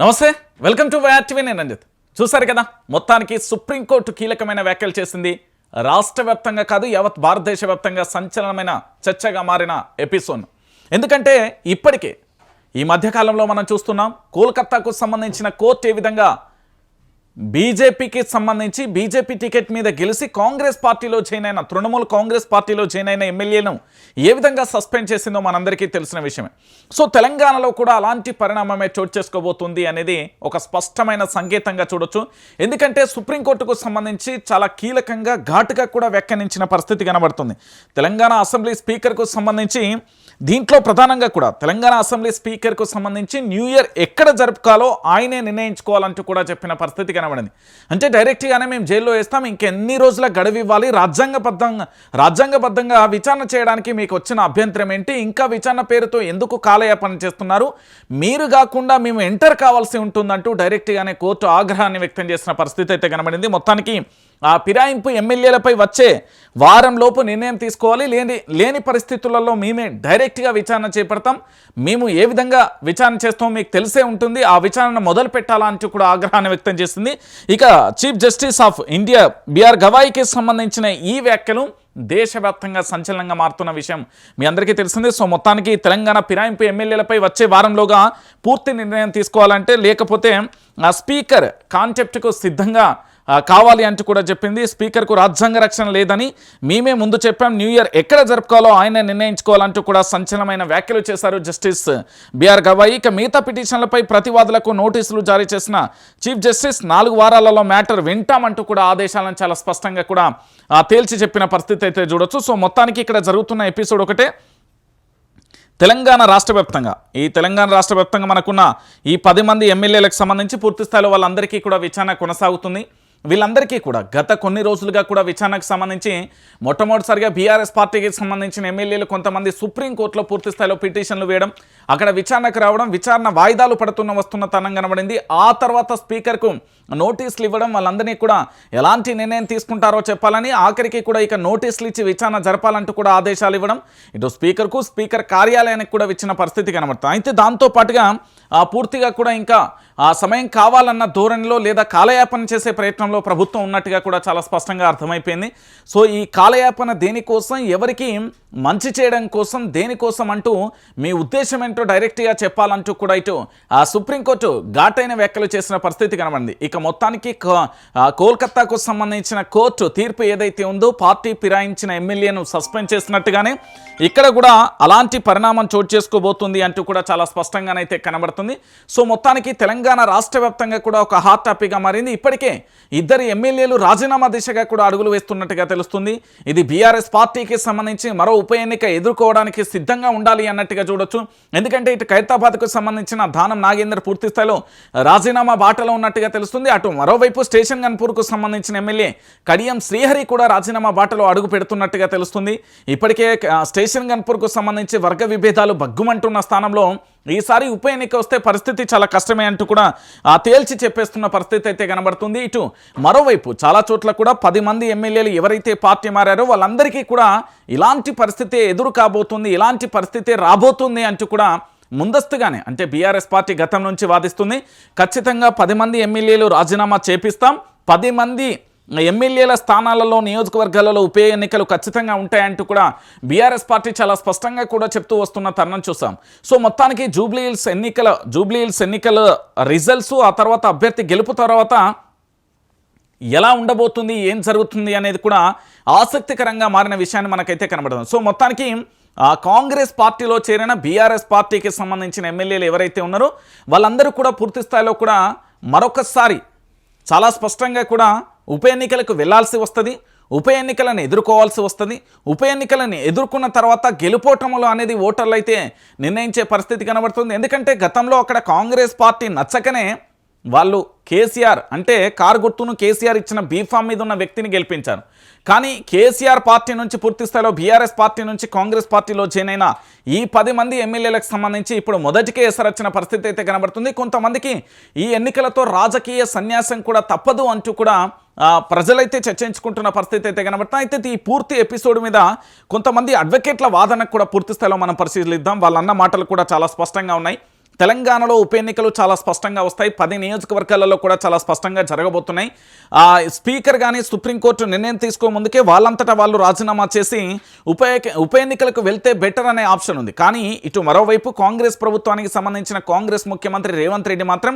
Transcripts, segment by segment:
నమస్తే welcome to YRTV నేను రంజిత్. చూసారు కదా మొత్తానికి సుప్రీంకోర్టు కీలకమైన వ్యాఖ్యలు చేసింది. రాష్ట్ర వ్యాప్తంగా కాదు యావత్ భారతదేశ వ్యాప్తంగా సంచలనమైన చర్చగా మారిన ఎపిసోడ్. ఎందుకంటే ఇప్పటికే ఈ మధ్యకాలంలో మనం చూస్తున్నాం కోల్కత్తాకు సంబంధించిన కోర్టు ఏ విధంగా బీజేపీకి సంబంధించి బీజేపీ టికెట్ మీద గెలిచి కాంగ్రెస్ పార్టీలో జాయిన్ అయిన తృణమూల్ కాంగ్రెస్ పార్టీలో జాయిన్ అయిన ఎమ్మెల్యేను ఏ విధంగా సస్పెండ్ చేసిందో మనందరికీ తెలిసిన విషయమే. సో తెలంగాణలో కూడా అలాంటి పరిణామమే చోటు చేసుకోబోతుంది అనేది ఒక స్పష్టమైన సంకేతంగా చూడొచ్చు. ఎందుకంటే సుప్రీంకోర్టుకు సంబంధించి చాలా కీలకంగా ఘాటుగా కూడా వ్యాఖ్యానించిన పరిస్థితి కనబడుతుంది. తెలంగాణ అసెంబ్లీ స్పీకర్కు సంబంధించి దీంట్లో ప్రధానంగా కూడా తెలంగాణ అసెంబ్లీ స్పీకర్కు సంబంధించి న్యూ ఇయర్ ఎక్కడ జరుపుకోవాలో ఆయనే నిర్ణయించుకోవాలంటూ కూడా చెప్పిన పరిస్థితి కనబడింది. అంటే డైరెక్ట్గానే మేము జైల్లో వేస్తాం ఇంకెన్ని రోజుల గడువు ఇవ్వాలి? రాజ్యాంగబద్ధంగా రాజ్యాంగబద్ధంగా విచారణ చేయడానికి మీకు వచ్చిన అభ్యంతరం ఏంటి? ఇంకా విచారణ పేరుతో ఎందుకు కాలయాపన చేస్తున్నారు? మీరు కాకుండా మేము ఎంటర్ కావాల్సి ఉంటుందంటూ డైరెక్ట్గానే కోర్టు ఆగ్రహాన్ని వ్యక్తం చేసిన పరిస్థితి అయితే కనబడింది. మొత్తానికి ఆ ఫిరాయింపు ఎమ్మెల్యేలపై వచ్చే వారంలోపు నిర్ణయం తీసుకోవాలి. లేని లేని పరిస్థితులలో మేమే డైరెక్ట్గా విచారణ చేపడతాం. మేము ఏ విధంగా విచారణ చేస్తామో మీకు తెలిసే ఉంటుంది. ఆ విచారణ మొదలు పెట్టాలంటూ కూడా ఆగ్రహాన్ని వ్యక్తం చేసింది. ఇక chief justice of India BR గవాయికి సంబంధించిన ఈ వ్యాఖ్యలు దేశవ్యాప్తంగా సంచలనంగా మారుతున్న విషయం మీ అందరికీ తెలిసిందే. సో మొత్తానికి తెలంగాణ ఫిరాయింపు ఎమ్మెల్యేలపై వచ్చే వారంలోగా పూర్తి నిర్ణయం తీసుకోవాలంటే లేకపోతే ఆ స్పీకర్ కాన్సెప్ట్కు సిద్ధంగా కావాలి అంటూ కూడా చెప్పింది. స్పీకర్కు రాజ్యాంగ రక్షణ లేదని మేమే ముందు చెప్పాం. న్యూ ఇయర్ ఎక్కడ జరుపుకోవాలో ఆయన నిర్ణయించుకోవాలంటూ కూడా సంచలనమైన వ్యాఖ్యలు చేశారు జస్టిస్ బిఆర్ గవాయి. ఇక మిగతా పిటిషన్లపై ప్రతివాదులకు నోటీసులు జారీ చేసిన చీఫ్ జస్టిస్ నాలుగు వారాలలో మ్యాటర్ వింటామంటూ కూడా ఆదేశాలను చాలా స్పష్టంగా కూడా తేల్చి చెప్పిన పరిస్థితి అయితే చూడొచ్చు. సో మొత్తానికి ఇక్కడ జరుగుతున్న ఎపిసోడ్ ఒకటే. తెలంగాణ రాష్ట్ర వ్యాప్తంగా ఈ తెలంగాణ రాష్ట్ర వ్యాప్తంగా మనకున్న ఈ పది మంది ఎమ్మెల్యేలకు సంబంధించి పూర్తిస్థాయిలో వాళ్ళందరికీ కూడా విచారణ కొనసాగుతుంది. వీళ్ళందరికీ కూడా గత కొన్ని రోజులుగా కూడా విచారణకు సంబంధించి మొట్టమొదటిసారిగా బీఆర్ఎస్ పార్టీకి సంబంధించిన ఎమ్మెల్యేలు కొంతమంది సుప్రీంకోర్టులో పూర్తి స్థాయిలో పిటిషన్లు వేయడం అక్కడ విచారణకు రావడం విచారణ వాయిదాలు పడుతున్న వస్తున్న తనం కనబడింది. ఆ తర్వాత స్పీకర్కు నోటీసులు ఇవ్వడం వాళ్ళందరినీ కూడా ఎలాంటి నిర్ణయం తీసుకుంటారో చెప్పాలని ఆఖరికి కూడా ఇక నోటీసులు ఇచ్చి విచారణ జరపాలంటూ కూడా ఆదేశాలు ఇవ్వడం. ఇటు స్పీకర్కు స్పీకర్ కార్యాలయానికి కూడా ఇచ్చిన పరిస్థితి కనబడుతుంది. అయితే దాంతో పాటుగా పూర్తిగా కూడా ఇంకా ఆ సమయం కావాలన్న ధోరణిలో లేదా కాలయాపన చేసే ప్రయత్నంలో ప్రభుత్వం ఉన్నట్టుగా కూడా చాలా స్పష్టంగా అర్థమైపోయింది. సో ఈ కాలయాపన దేనికోసం ఎవరికి మంచి చేయడం కోసం దేనికోసం అంటూ మీ ఉద్దేశం ఏంటో డైరెక్ట్గా చెప్పాలంటూ కూడా ఇటు ఆ సుప్రీంకోర్టు ఘాటైన వ్యాఖ్యలు చేసిన పరిస్థితి కనబడింది. ఇక మొత్తానికి కోల్కతాకు కోల్కత్తాకు సంబంధించిన కోర్టు తీర్పు ఏదైతే ఉందో పార్టీ ఫిరాయించిన ఎమ్మెల్యేను సస్పెండ్ చేసినట్టుగానే ఇక్కడ కూడా అలాంటి పరిణామం చోటు చేసుకోబోతుంది అంటూ కూడా చాలా స్పష్టంగానైతే కనబడుతుంది. సో మొత్తానికి తెలంగాణ రాష్ట్ర వ్యాప్తంగా కూడా ఒక హాట్ టాపిక్గా మారింది. ఇప్పటికే ఇద్దరు ఎమ్మెల్యేలు రాజీనామా దిశగా కూడా అడుగులు వేస్తున్నట్టుగా తెలుస్తుంది. ఇది బీఆర్ఎస్ పార్టీకి సంబంధించి మరో ఉప ఎన్నిక ఎదుర్కోవడానికి సిద్ధంగా ఉండాలి అన్నట్టుగా చూడొచ్చు. ఎందుకంటే ఇటు ఖైరతాబాద్కు సంబంధించిన దానం నాగేందర్ పూర్తి స్థాయిలో రాజీనామా బాటలో ఉన్నట్టుగా తెలుస్తుంది. అటు మరోవైపు స్టేషన్ గన్పూర్కు సంబంధించిన ఎమ్మెల్యే కడియం శ్రీహరి కూడా రాజీనామా బాటలో అడుగు పెడుతున్నట్టుగా తెలుస్తుంది. ఇప్పటికే స్టేషన్ గన్పూర్కు సంబంధించి వర్గ విభేదాలు బగ్గుమంటున్న స్థానంలో ఈసారి ఉప ఎన్నిక వస్తే పరిస్థితి చాలా కష్టమే అంటూ కూడా తేల్చి చెప్పేస్తున్న పరిస్థితి అయితే కనబడుతుంది. ఇటు మరోవైపు చాలా చోట్ల కూడా పది మంది ఎమ్మెల్యేలు ఎవరైతే పార్టీ మారారో వాళ్ళందరికీ కూడా ఇలాంటి పరిస్థితి ఎదురు కాబోతుంది ఇలాంటి పరిస్థితి రాబోతుంది అంటూ కూడా ముందస్తుగానే అంటే బీఆర్ఎస్ పార్టీ గతం నుంచి వాదిస్తుంది. ఖచ్చితంగా పది మంది ఎమ్మెల్యేలు రాజీనామా చేపిస్తాం. పది మంది ఎమ్మెల్యేల స్థానాలలో నియోజకవర్గాలలో ఉప ఎన్నికలు ఖచ్చితంగా ఉంటాయంటూ కూడా బీఆర్ఎస్ పార్టీ చాలా స్పష్టంగా కూడా చెప్తూ వస్తున్న తరుణం చూసాం. సో మొత్తానికి జూబ్లీ హిల్స్ ఎన్నికల జూబ్లీ హిల్స్ ఎన్నికల రిజల్ట్స్ ఆ తర్వాత అభ్యర్థి గెలుపు తర్వాత ఎలా ఉండబోతుంది ఏం జరుగుతుంది అనేది కూడా ఆసక్తికరంగా మారిన విషయాన్ని మనకైతే కనబడుతుంది సో మొత్తానికి కాంగ్రెస్ పార్టీలో చేరిన బీఆర్ఎస్ పార్టీకి సంబంధించిన ఎమ్మెల్యేలు ఎవరైతే ఉన్నారో వాళ్ళందరూ కూడా పూర్తి స్థాయిలో కూడా మరొకసారి చాలా స్పష్టంగా కూడా ఉప ఎన్నికలకు వెళ్ళాల్సి వస్తుంది ఉప ఎన్నికలను ఎదుర్కోవాల్సి వస్తుంది ఉప ఎన్నికలను ఎదుర్కొన్న తర్వాత గెలుపోటములు అనేది ఓటర్లు అయితే నిర్ణయించే పరిస్థితి కనబడుతుంది. ఎందుకంటే గతంలో అక్కడ కాంగ్రెస్ పార్టీ నచ్చకనే వాళ్ళు కేసీఆర్ అంటే కారు గుర్తును కేసీఆర్ ఇచ్చిన బీఫామ్ మీద ఉన్న వ్యక్తిని గెలిపించారు. కానీ కేసీఆర్ పార్టీ నుంచి పూర్తి స్థాయిలో బీఆర్ఎస్ పార్టీ నుంచి కాంగ్రెస్ పార్టీలో జాయిన్ అయిన ఈ పది మంది ఎమ్మెల్యేలకు సంబంధించి ఇప్పుడు మొదటికే ఎసరొచ్చిన పరిస్థితి అయితే కనబడుతుంది. కొంతమందికి ఈ ఎన్నికలతో రాజకీయ సన్యాసం కూడా తప్పదు అంటూ కూడా ప్రజలైతే చర్చించుకుంటున్న పరిస్థితి అయితే కనబడుతుంది. అయితే ఈ పూర్తి ఎపిసోడ్ మీద కొంతమంది అడ్వకేట్ల వాదనకు కూడా పూర్తి స్థాయిలో మనం పరిశీలిద్దాం. వాళ్ళన్న మాటలు కూడా చాలా స్పష్టంగా ఉన్నాయి. తెలంగాణలో ఉప ఎన్నికలు చాలా స్పష్టంగా వస్తాయి. పది నియోజకవర్గాలలో కూడా చాలా స్పష్టంగా జరగబోతున్నాయి. ఆ స్పీకర్ కానీ సుప్రీంకోర్టు నిర్ణయం తీసుకో ముందుకే వాళ్ళంతటా వాళ్ళు రాజీనామా చేసి ఉప ఉప ఎన్నికలకు వెళ్తే బెటర్ అనే ఆప్షన్ ఉంది. కానీ ఇటు మరోవైపు కాంగ్రెస్ ప్రభుత్వానికి సంబంధించిన కాంగ్రెస్ ముఖ్యమంత్రి రేవంత్ రెడ్డి మాత్రం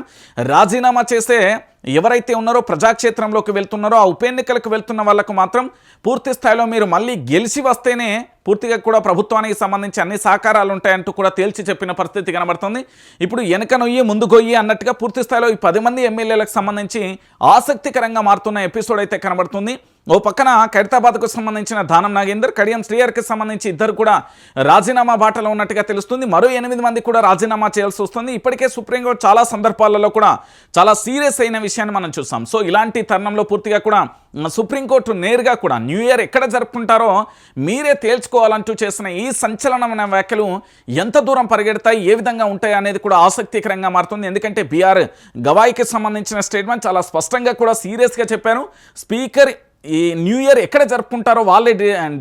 రాజీనామా చేసే ఎవరైతే ఉన్నారో ప్రజాక్షేత్రంలోకి వెళ్తున్నారో ఆ ఉప ఎన్నికలకు వెళ్తున్న వాళ్ళకు మాత్రం పూర్తి స్థాయిలో మీరు మళ్ళీ గెలిచి వస్తేనే పూర్తిగా కూడా ప్రభుత్వానికి సంబంధించి అన్ని సహకారాలు ఉంటాయంటూ కూడా తేల్చి చెప్పిన పరిస్థితి కనబడుతుంది. ఇప్పుడు వెనక నొయ్యి ముందు గొయ్యి అన్నట్టుగా పూర్తి స్థాయిలో ఈ పది మంది ఎమ్మెల్యేలకు సంబంధించి ఆసక్తికరంగా మారుతున్న ఎపిసోడ్ అయితే కనబడుతుంది. ఓ పక్కన ఖైరతాబాద్కు సంబంధించిన దానం నాగేందర్ కడియం శ్రీయర్కి సంబంధించి ఇద్దరు కూడా రాజీనామా బాటలో ఉన్నట్టుగా తెలుస్తుంది. మరో ఎనిమిది మంది కూడా రాజీనామా చేయాల్సి వస్తుంది. ఇప్పటికే సుప్రీంకోర్టు చాలా సందర్భాలలో కూడా చాలా సీరియస్ అయిన విషయాన్ని మనం చూసాం. సో ఇలాంటి తరుణంలో పూర్తిగా కూడా సుప్రీంకోర్టు నేరుగా కూడా న్యూ ఇయర్ ఎక్కడ జరుపుకుంటారో మీరే తేల్చుకోవాలంటూ చేసిన ఈ సంచలనమైన వ్యాఖ్యలు ఎంత దూరం పరిగెడతాయి ఏ విధంగా ఉంటాయి అనేది కూడా ఆసక్తికరంగా మారుతుంది. ఎందుకంటే బీఆర్ గవాయికి సంబంధించిన స్టేట్మెంట్ చాలా స్పష్టంగా కూడా సీరియస్గా చెప్పారు. స్పీకర్ ఈ న్యూ ఇయర్ ఎక్కడ జరుపుకుంటారో వాళ్ళే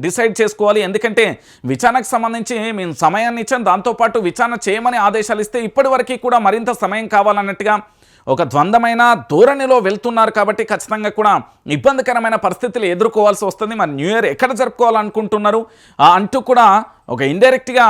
డిసైడ్ చేసుకోవాలి. ఎందుకంటే విచారణకు సంబంధించి మేము సమయాన్ని ఇచ్చాం. దాంతోపాటు విచారణ చేయమని ఆదేశాలు ఇస్తే ఇప్పటి కూడా మరింత సమయం కావాలన్నట్టుగా ఒక ద్వంద్వమైన ధోరణిలో వెళ్తున్నారు కాబట్టి ఖచ్చితంగా కూడా ఇబ్బందికరమైన పరిస్థితులు ఎదుర్కోవాల్సి వస్తుంది. మరి న్యూ ఇయర్ ఎక్కడ జరుపుకోవాలనుకుంటున్నారు? అంటూ కూడా ఒక ఇండైరెక్ట్గా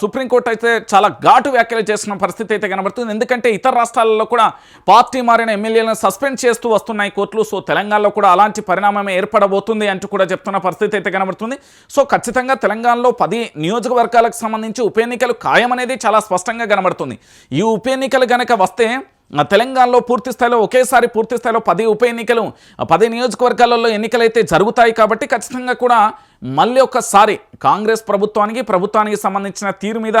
సుప్రీంకోర్టు అయితే చాలా ఘాటు వ్యాఖ్యలు చేసిన పరిస్థితి అయితే కనబడుతుంది. ఎందుకంటే ఇతర రాష్ట్రాలలో కూడా పార్టీ మారిన ఎమ్మెల్యేలను సస్పెండ్ చేస్తూ వస్తున్నాయి కోర్టులు. సో తెలంగాణలో కూడా అలాంటి పరిణామం ఏర్పడబోతుంది అంటూ కూడా చెప్తున్న పరిస్థితి అయితే కనబడుతుంది. సో ఖచ్చితంగా తెలంగాణలో పది నియోజకవర్గాలకు సంబంధించి ఉప ఎన్నికలు ఖాయం అనేది చాలా స్పష్టంగా కనబడుతుంది. ఈ ఉప ఎన్నికలు కనుక వస్తే తెలంగాణలో పూర్తి స్థాయిలో ఒకేసారి పూర్తి స్థాయిలో పది ఉప ఎన్నికలు పది నియోజకవర్గాలలో ఎన్నికలైతే జరుగుతాయి కాబట్టి ఖచ్చితంగా కూడా మళ్ళీ ఒకసారి కాంగ్రెస్ ప్రభుత్వానికి ప్రభుత్వానికి సంబంధించిన తీరు మీద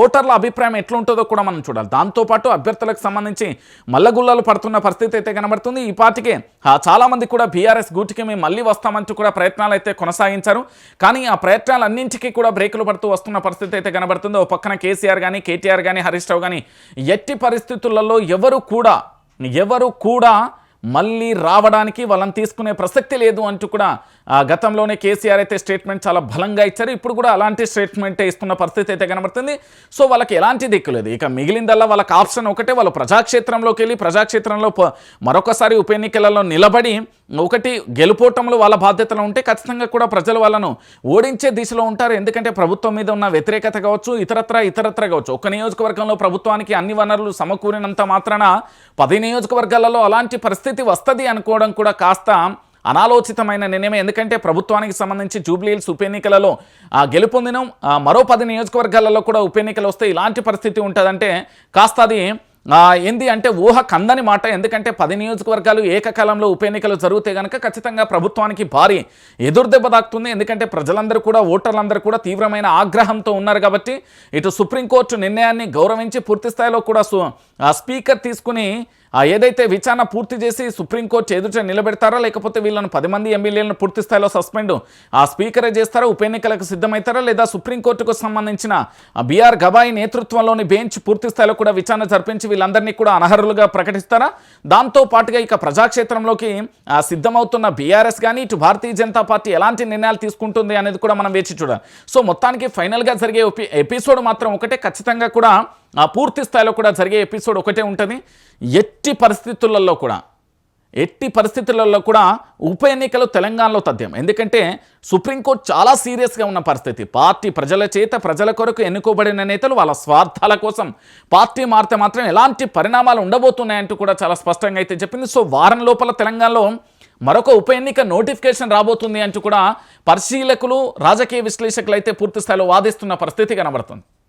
ఓటర్ల అభిప్రాయం ఎట్లుంటుందో కూడా మనం చూడాలి. దాంతోపాటు అభ్యర్థులకు సంబంధించి మల్లగుల్లాలు పడుతున్న పరిస్థితి అయితే కనబడుతుంది. ఈ పార్టీకే చాలామంది కూడా బీఆర్ఎస్ గూటికి మేము మళ్ళీ వస్తామంటూ కూడా ప్రయత్నాలు అయితే కొనసాగించారు. కానీ ఆ ప్రయత్నాలన్నింటికీ కూడా బ్రేకులు పడుతూ వస్తున్న పరిస్థితి అయితే కనబడుతుంది. ఓ పక్కన కేసీఆర్ కానీ కేటీఆర్ కానీ హరీష్ రావు కానీ ఎట్టి పరిస్థితులలో ఎవరు కూడా ఎవరు కూడా మళ్ళీ రావడానికి వాళ్ళని తీసుకునే ప్రసక్తి లేదు అంటూ కూడా గతంలోనే కేసీఆర్ అయితే స్టేట్మెంట్ చాలా బలంగా ఇచ్చారు. ఇప్పుడు కూడా అలాంటి స్టేట్మెంటే ఇస్తున్న పరిస్థితి అయితే కనబడుతుంది. సో వాళ్ళకి ఎలాంటి దిక్కు లేదు. ఇక మిగిలిందల్లా వాళ్ళకి ఆప్షన్ ఒకటే. వాళ్ళు ప్రజాక్షేత్రంలోకి వెళ్ళి ప్రజాక్షేత్రంలో మరొకసారి ఉప ఎన్నికలలో నిలబడి ఒకటి గెలుపోవటంలో వాళ్ళ బాధ్యతలు ఉంటే ఖచ్చితంగా కూడా ప్రజలు వాళ్ళను ఓడించే దిశలో ఉంటారు. ఎందుకంటే ప్రభుత్వం మీద ఉన్న వ్యతిరేకత కావచ్చు ఇతరత్ర ఇతరత్ర కావచ్చు. ఒక నియోజకవర్గంలో ప్రభుత్వానికి అన్ని వనరులు సమకూరినంత మాత్రాన పది నియోజకవర్గాలలో అలాంటి పరిస్థితి వస్తుంది అనుకోవడం కూడా కాస్త అనాలోచితమైన నిర్ణయం ఎందుకంటే ప్రభుత్వానికి సంబంధించి జూబ్లీహిల్స్ ఉప ఎన్నికలలో గెలుపొందినం మరో పది నియోజకవర్గాలలో కూడా ఉప ఎన్నికలు వస్తే ఇలాంటి పరిస్థితి ఉంటుందంటే కాస్త అది ఏంది అంటే ఊహ కందని మాట ఎందుకంటే పది నియోజకవర్గాలు ఏకకాలంలో ఉప ఎన్నికలు జరిగితే కనుక ఖచ్చితంగా ప్రభుత్వానికి భారీ ఎదురుదెబ్బ తాకుతుంది. ఎందుకంటే ప్రజలందరూ కూడా ఓటర్లందరూ కూడా తీవ్రమైన ఆగ్రహంతో ఉన్నారు కాబట్టి ఇటు సుప్రీంకోర్టు నిర్ణయాన్ని గౌరవించి పూర్తి స్థాయిలో కూడా స్పీకర్ తీసుకుని ఏదైతే విచారణ పూర్తి చేసి సుప్రీంకోర్టు ఎదుట నిలబెడతారా లేకపోతే వీళ్ళను పది మంది ఎమ్మెల్యేలను పూర్తి స్థాయిలో సస్పెండ్ ఆ స్పీకరే చేస్తారా ఉప ఎన్నికలకు సిద్ధమవుతారా లేదా సుప్రీంకోర్టుకు సంబంధించిన బీఆర్ గబాయి నేతృత్వంలోని బెంచ్ పూర్తి స్థాయిలో కూడా విచారణ జరిపించి వీళ్ళందరినీ కూడా అనర్హులుగా ప్రకటిస్తారా? దాంతో పాటుగా ఇక ప్రజాక్షేత్రంలోకి సిద్ధమవుతున్న బీఆర్ఎస్ కానీ ఇటు భారతీయ జనతా పార్టీ ఎలాంటి నిర్ణయాలు తీసుకుంటుంది అనేది కూడా మనం వేచి చూడాలి. సో మొత్తానికి ఫైనల్గా జరిగే ఎపిసోడ్ మాత్రం ఒకటే. ఖచ్చితంగా కూడా ఆ పూర్తి స్థాయిలో కూడా జరిగే ఎపిసోడ్ ఒకటే ఉంటుంది. ఎట్టి పరిస్థితులలో కూడా ఎట్టి పరిస్థితులలో కూడా ఉప ఎన్నికలు తెలంగాణలో తథ్యం. ఎందుకంటే సుప్రీంకోర్టు చాలా సీరియస్గా ఉన్న పరిస్థితి. పార్టీ ప్రజల చేత ప్రజల కొరకు ఎన్నుకోబడిన నేతలు వాళ్ళ స్వార్థాల కోసం పార్టీ మారితే మాత్రం ఎలాంటి పరిణామాలు ఉండబోతున్నాయంటూ కూడా చాలా స్పష్టంగా అయితే చెప్పింది. సో వారం లోపల తెలంగాణలో మరొక ఉప ఎన్నిక నోటిఫికేషన్ రాబోతుంది అంటూ కూడా పరిశీలకులు రాజకీయ విశ్లేషకులు అయితే పూర్తిస్థాయిలో వాదిస్తున్న పరిస్థితి కనబడుతుంది.